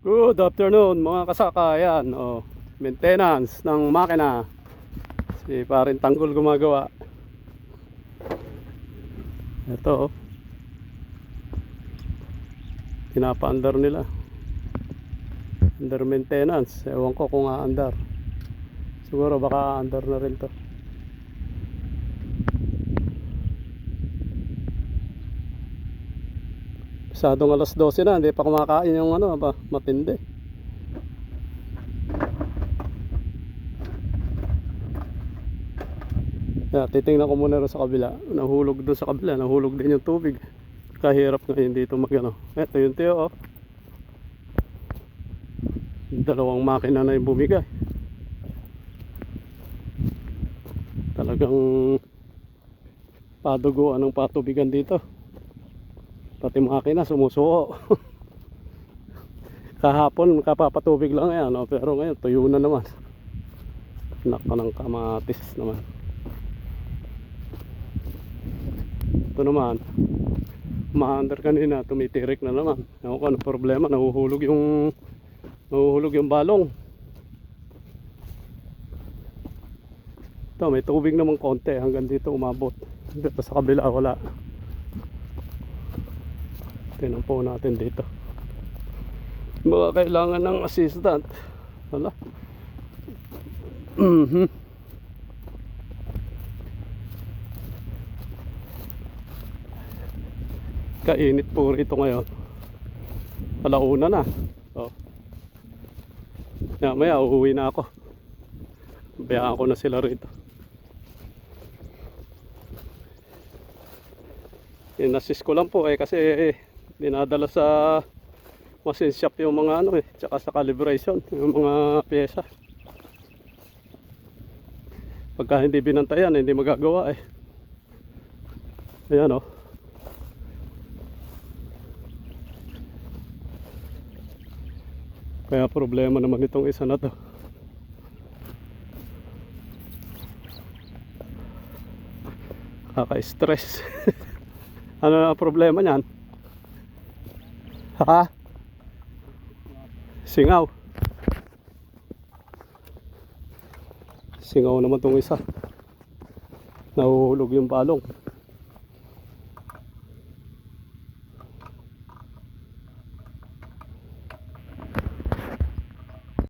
Good afternoon mga kasakayan. Oh, maintenance ng makina. Si parin tanggol gumagawa. Ito oh. Pinapa-under nila. Under maintenance. Ewan ko kung a-under. Siguro baka under na rin to. Masyadong alas 12 na, hindi pa kumakain yung ano, ba, matindi. Yeah, titingnan ko muna sa kabila. Nahulog doon sa kabila, nahulog din yung tubig. Kahirap ngayon dito mag ano. Ito yung tiyo oh. Dalawang makina na yung bumigay. Talagang paduguan ng patubigan dito. Pati makina sumusuko. Kahapon kapapatubig lang yan, no? pero ngayon tuyo na naman. Naka ng kamatis naman. Ito naman, ma-under kanina, tumitirik na naman. Ewan ko ano problema, nahuhulog yung nahuhulog yung balong. Ito, may tubig naman konti hanggang dito umabot. Dito sa kabila wala. Tinan po natin dito. Mga kailangan ng assistant. Wala. Mhm. Kainit po rito ngayon. Alauna na. Oh. Yeah, maya uuwi na ako. Bayaan ko na sila rito. Inassist ko lang po eh kasi dinadala sa machine shop yung mga ano eh tsaka sa calibration yung mga pyesa. Pagka hindi binantayan hindi magagawa eh. Ayan oh. Kaya problema naman itong isa na to. Kaka-stress ano na problema niyan ha singaw. Singaw naman tong isa. Nahuhulog yung balong